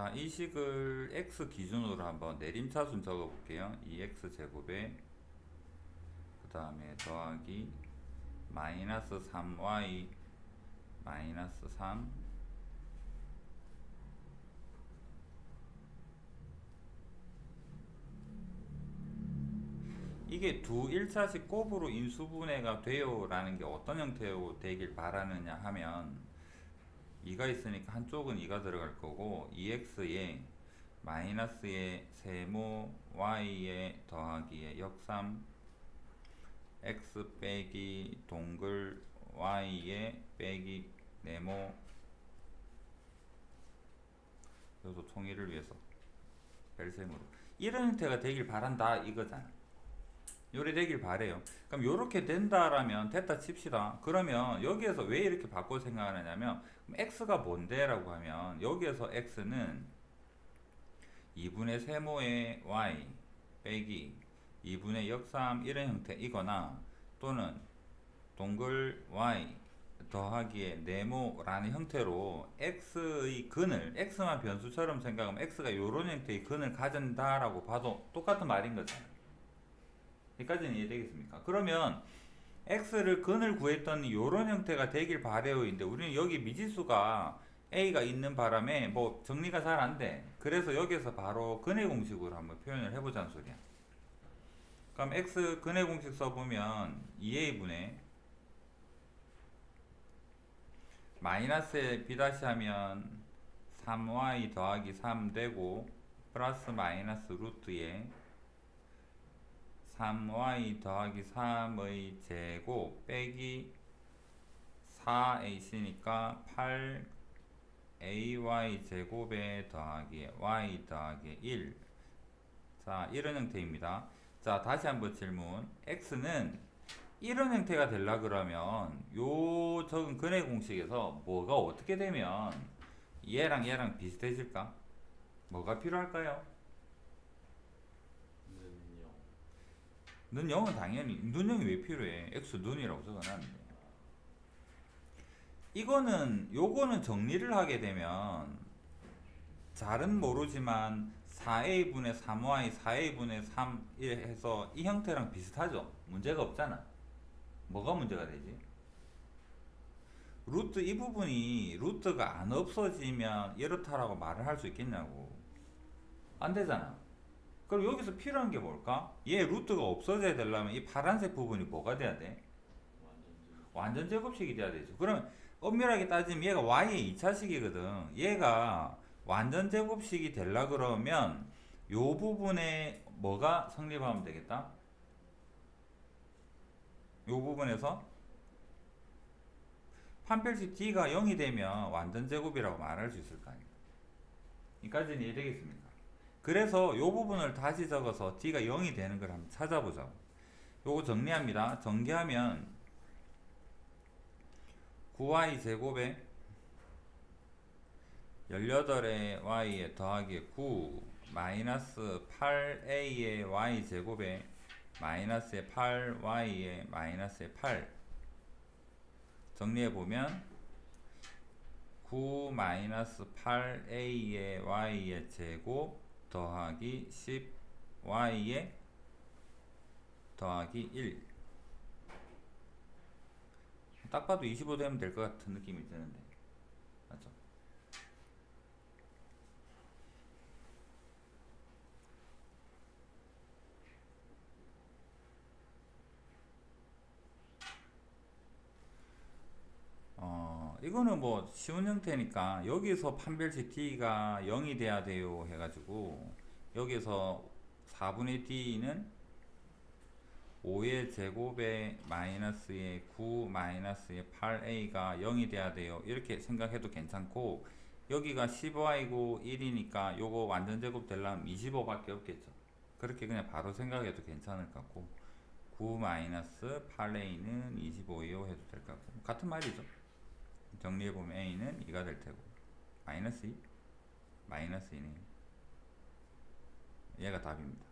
자, 이 식을 x 기준으로 한번 내림차순 적어 볼게요. 2x 제곱에 그 다음에 더하기 마이너스 3y 마이너스 3 이게 두 1차식 곱으로 인수분해가 돼요 라는 게 어떤 형태로 되길 바라느냐 하면 2가 있으니까 한쪽은 2가 들어갈 거고 2x에 마이너스에 세모 y에 더하기에 역삼 x 빼기 동글 y에 빼기 네모. 요소 통일을 위해서 벨셈으로. 이런 형태가 되길 바란다 이거잖아 요래 되길 바래요. 그럼 요렇게 된다라면 됐다 칩시다. 그러면 여기에서 왜 이렇게 바꿔 생각하느냐면 x가 뭔데라고 하면 여기에서 x는 2분의 세모의 y 빼기 2분의 역삼 이런 형태이거나 또는 동글 y 더하기에 네모라는 형태로 x의 근을 x만 변수처럼 생각하면 x가 요런 형태의 근을 가진다라고 봐도 똑같은 말인 거잖아요. 여기까지는 이해되겠습니까? 그러면 x를 근을 구했던 이런 형태가 되길 바래요 인데 우리는 여기 미지수가 a가 있는 바람에 뭐 정리가 잘 안 돼. 그래서 여기서 바로 근의 공식으로 한번 표현을 해보자는 소리야. 그럼 x 근의 공식 써보면 2a분의 마이너스에 b 다시 하면 3y 더하기 3 되고 플러스 마이너스 루트에 3y 더하기 3의 제곱 빼기 4ac니까 8ay 제곱에 더하기 y 더하기 1. 자, 이런 형태입니다. 자, 다시 한번 질문. x는 이런 형태가 되려 그러면 요 적은 근의 공식에서 뭐가 어떻게 되면 얘랑 얘랑 비슷해질까? 뭐가 필요할까요? 는 0은 당연히 눈 0이 왜 필요해? x 눈이라고 적어놨는데. 이거는 요거는 정리를 하게 되면 잘은 모르지만 4a분의 3y 4a분의 3 해서 이 형태랑 비슷하죠? 문제가 없잖아. 뭐가 문제가 되지? 루트 이 부분이 루트가 안 없어지면 이렇다라고 말을 할 수 있겠냐고. 안 되잖아 그럼 여기서 필요한 게 뭘까? 얘 루트가 없어져야 되려면 이 파란색 부분이 뭐가 돼야 돼? 완전 제곱식이 돼야 되죠. 그러면 엄밀하게 따지면 얘가 y의 2차식이거든. 얘가 완전 제곱식이 되려 그러면 요 부분에 뭐가 성립하면 되겠다? 요 부분에서 판별식 d가 0이 되면 완전 제곱이라고 말할 수 있을 거 아닙니까? 이까지는 이해 되겠습니까? 그래서 요 부분을 다시 적어서 d가 0이 되는 걸 한번 찾아보자고. 요거 정리합니다. 전개하면 9y 제곱에 18의 y에 더하기 9 마이너스 8a의 y 제곱에 마이너스의 8y의 마이너스의 8 정리해 보면 9 마이너스 8a의 y의 제곱 더하기 10y의 더하기 1. 딱 봐도 25 되면 될 것 같은 느낌이 드는데. 맞죠? 어, 이거는 뭐 쉬운 형태니까 여기서 판별식 d가 0이 돼야 돼요 해가지고 여기서 4분의 d는 5의 제곱에 마이너스의 9 마이너스의 8a가 0이 돼야 돼요. 이렇게 생각해도 괜찮고 여기가 15i고 1이니까 요거 완전 제곱 되려면 25밖에 없겠죠. 그렇게 그냥 바로 생각해도 괜찮을 것 같고 9 마이너스 8a는 25이요 해도 될 것 같고 같은 말이죠 정리해보면 a는 2가 될 테고 마이너스 2 마이너스 2네 얘가 답입니다